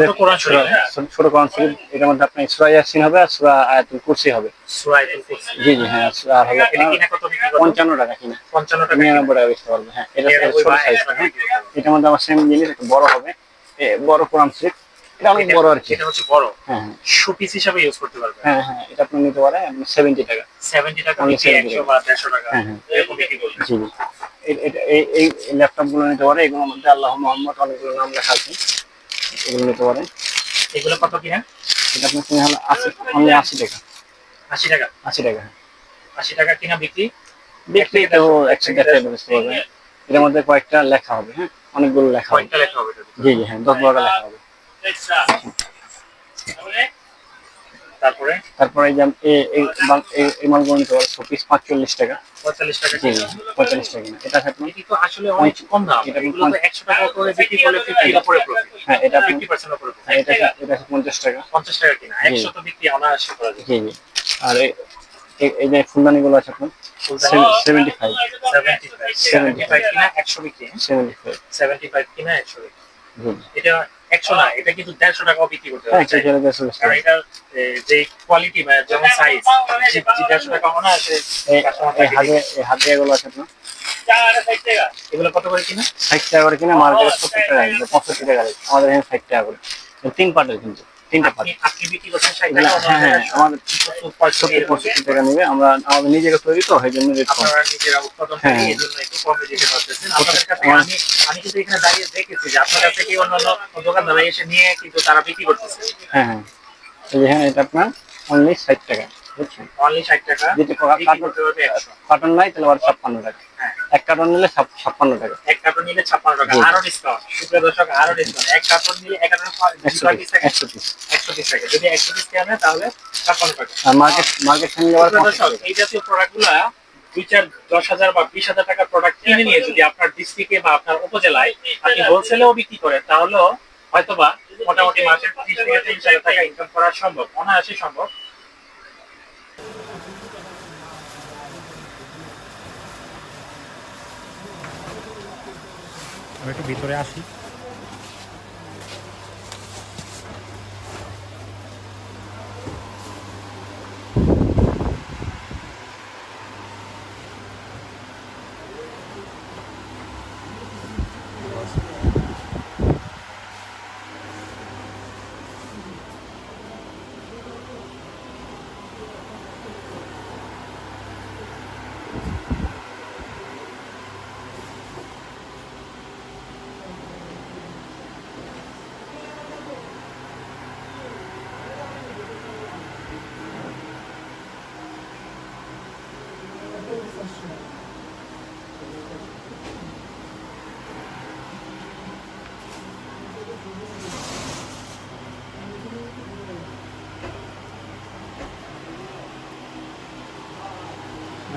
ছোট কোরআন শরীফ হ্যাঁ? ছোট- ছোট কোরআন শরীফ এটার মধ্যে আপনার সুরা ইয়াসিন হবে আর সুরা আয়াতুল কুরসি হবে। সূরা আয়াতুল কুরসি। জি জি হ্যাঁ আর আপনার টাকা কিনা। 55 টাকা নিরানব্বই টাকা বেচতে পারবে হ্যাঁ এটা ছোট সাইজ একশো টাকা বিক্রি করো। এটার মধ্যে আমার সেম জিনিস একটু বড় হবে। এ, বড় কোরআন শরীফ এটা অনেক বড় আর কি। এটা হচ্ছে বড়। হ্যাঁ হ্যাঁ। শু পিস হিসাবে ইউজ করতে হ্যাঁ হ্যাঁ এটা আপনি নিতে পারেন টাকা। 70 টাকা Only বিক্রি 70 100 বা 150 টাকা। হ্যাঁ, হ্যাঁ। এরকম বিক্রি করবে জি জি। এ- এটা- এই এই ল্যাপটপগুলো নিতে পারে এগুলোর মধ্যে আল্লাহ মোহাম্মদ অনেকগুলো নাম লেখা আছে। এগুলো নিতে পারে এগুলো কত কিনা এটা আপনার কিনে হলো আশি অনলি আশি টাকা। 80 টাকা? আশি টাকা। 80 টাকা কিনা বিক্রি? বিক্রি তো একশো এক থেকে দেড়শো দেড়শো। বেচতে পারবে এর মধ্যে কয়েকটা লেখা হবে হ্যাঁ? অনেকগুলো লেখা হবে। কয়েকটা লেখা হবে জি জি হ্যাঁ দশ বারোটা লেখা হবে। তারপরে? তারপরে? এই মালগুলো নিতে পারে পিস পাঁচচল্লিশ টাকা। 45 টাকা জি পঁয়তাল্লিশ টাকা। এটা আসলে অনেক কম দাম। এটা এগুলো 100 টাকা করে বিক্রি করলে 50 এর উপরে প্রফিট হ্যাঁ এটা 50% উপরে হ্যাঁ, এটা এটা পঞ্চাশ টাকা। 50 টাকা কিনা। জি। 100 তো বিক্রি অনায়াসে করা যায়। জি জি। আর এই- এই- এই যে ফুলদানি গুলো আছে আপনার? সেভেন্টি ফাইভ 75 75 কিনা। 100 বিক্রি হ্যাঁ? সেভেন্টি ফাইভ 75 কিনা 100 বিক্রি। এটা 100 না এটা কিন্তু 150 টাকাও বিক্রি করতে হ্যাঁ কারণ এটার যে কোয়ালিটি বা যেমন সাইজ 150 টাকা এই তাকে হাতে হাতে গুলো আছে আপনার। এগুলো কত করে কিনা? ষাট টাকা করে কিনা মার্কেটে সত্তর টাকা রাখবে পঁয়ষট্টি টাকা রাখবে আমাদের এখানে ষাট টাকা করে। তিন পার্টের কিন্তু তিনটা পার্ট আপনি বিক্রি করছেন 60 টাকা হ্যাঁ হ্যাঁ আমাদের আমাদের সত্তর পঁয়ষট্টি টাকা নেবে। আমরা আমাদের নিজেকে তৈরি তো সেই জন্য রেট কম। নিজেরা উৎপাদন করে হ্যাঁ। এই জন্য একটু কমে দিতে পারতেছেন। আপনাদের কাছে আমি আমি কিন্তু এখানে দাঁড়িয়ে দেখেছি যে আপনার কাছে কি অন্যান্য দোকানদাররা এসে নিয়ে কিন্তু তারা বিক্রি করতেছে। হ্যাঁ হ্যাঁ। এই হ্যাঁ এটা আপনার অনলি ষাট টাকা। বুঝছেন? অনলি 60 টাকা। যদি বিক্রি কার্টন করতে পারবে 100 কার্টন নাই তাহলে টাকা। হ্যাঁ। এক কার্টন নিলে ছাপ- ছাপ্পান্ন টাকা। এক কার্টন নিলে 56 টাকা। আরও ডিসকাউন্ট সুপ্রিয় দর্শক আরও ডিসকাউন্ট এক কার্টন নিলে এক কার্টন একশো দুই পিস পিস একশো পিস 100 পিস থাকে যদি 100 পিস কেনে তাহলে 56 টাকা। আর মার্কেট মার্কেট থেকে আবার দর্শক এই জাতীয় প্রোডাক্টগুলা দুই চার দশ হাজার বা বিশ হাজার টাকার প্রোডাক্ট কিনে নিয়ে যদি আপনার ডিস্ট্রিক্টে বা আপনার উপজেলায় আপনি হোলসেলেও বিক্রি করেন তাহলেও হয়তোবা মোটামুটি মাসের ত্রিশ থেকে তিরিশ হাজার টাকা ইনকাম করা সম্ভব অনায়াসে সম্ভব। আমি একটু ভিতরে আসি।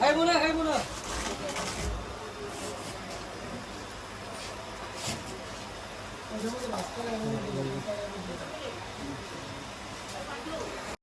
할머나 할머나. 저번에 Let's go.